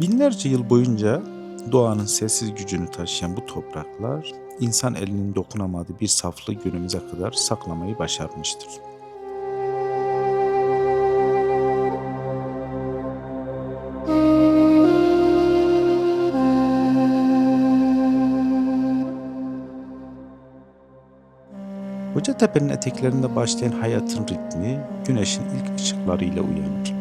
Binlerce yıl boyunca doğanın sessiz gücünü taşıyan bu topraklar insan elinin dokunamadığı bir saflığı günümüze kadar saklamayı başarmıştır. Kocatepe'nin eteklerinde başlayan hayatın ritmi güneşin ilk ışıklarıyla uyanır.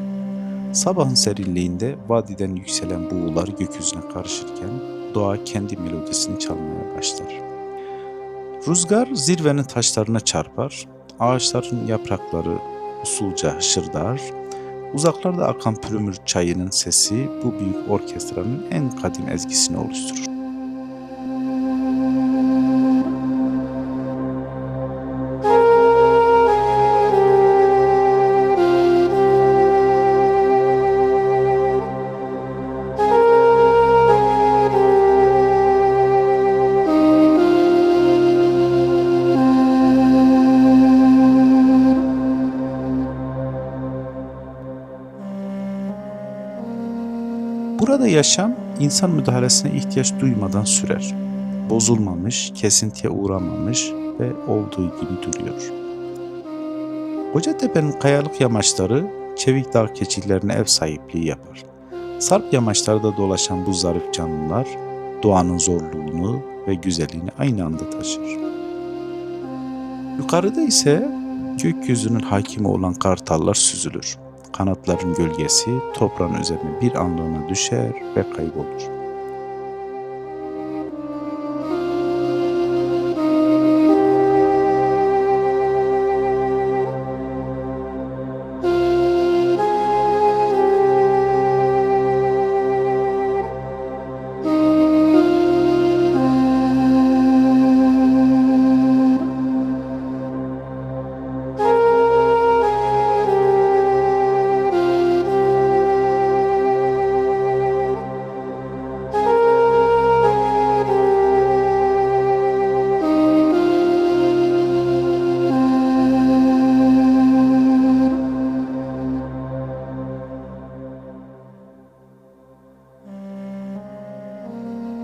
Sabahın serinliğinde vadiden yükselen buğular gökyüzüne karışırken doğa kendi melodisini çalmaya başlar. Rüzgar zirvenin taşlarına çarpar, ağaçların yaprakları usulca hışırdar, uzaklarda akan pürümür çayının sesi bu büyük orkestranın en kadim ezgisini oluşturur. Burada yaşam insan müdahalesine ihtiyaç duymadan sürer. Bozulmamış, kesintiye uğramamış ve olduğu gibi duruyor. Kocatepe'nin kayalık yamaçları çevik dağ keçilerine ev sahipliği yapar. Sarp yamaçlarda dolaşan bu zarif canlılar doğanın zorluğunu ve güzelliğini aynı anda taşır. Yukarıda ise gökyüzünün hakimi olan kartallar süzülür. Kanatların gölgesi toprağın üzerine bir anlığına düşer ve kaybolur.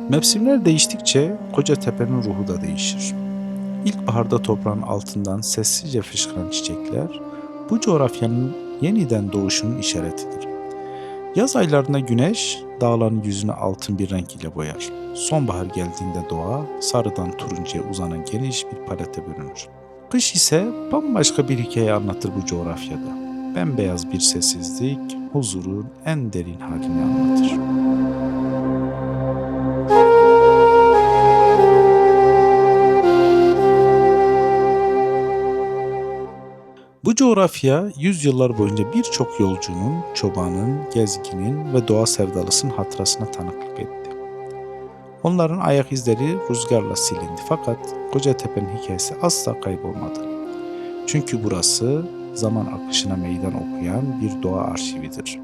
Mevsimler değiştikçe Kocatepe'nin ruhu da değişir. İlkbaharda toprağın altından sessizce fışkıran çiçekler bu coğrafyanın yeniden doğuşunun işaretidir. Yaz aylarında güneş dağların yüzünü altın bir renk ile boyar. Sonbahar geldiğinde doğa sarıdan turuncuya uzanan geniş bir palete bürünür. Kış ise bambaşka bir hikaye anlatır bu coğrafyada. Bembeyaz bir sessizlik, huzurun en derin halini anlatır. Bu coğrafya yüzyıllar boyunca birçok yolcunun, çobanın, gezginin ve doğa sevdalısının hatırasına tanıklık etti. Onların ayak izleri rüzgarla silindi fakat Kocatepe'nin hikayesi asla kaybolmadı. Çünkü burası zaman akışına meydan okuyan bir doğa arşividir.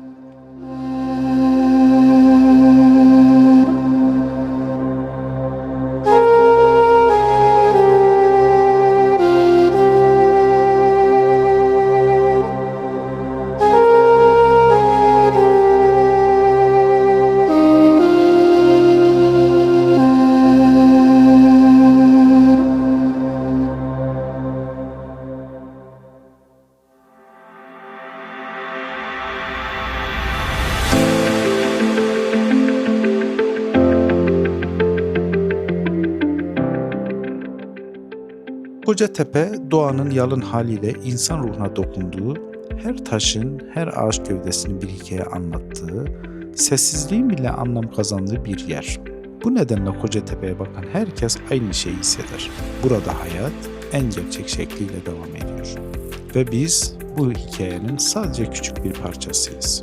Kocatepe doğanın yalın haliyle insan ruhuna dokunduğu, her taşın, her ağaç gövdesinin bir hikaye anlattığı, sessizliğin bile anlam kazandığı bir yer. Bu nedenle Kocatepe'ye bakan herkes aynı şeyi hisseder. Burada hayat en gerçek şekliyle devam ediyor. Ve biz bu hikayenin sadece küçük bir parçasıyız.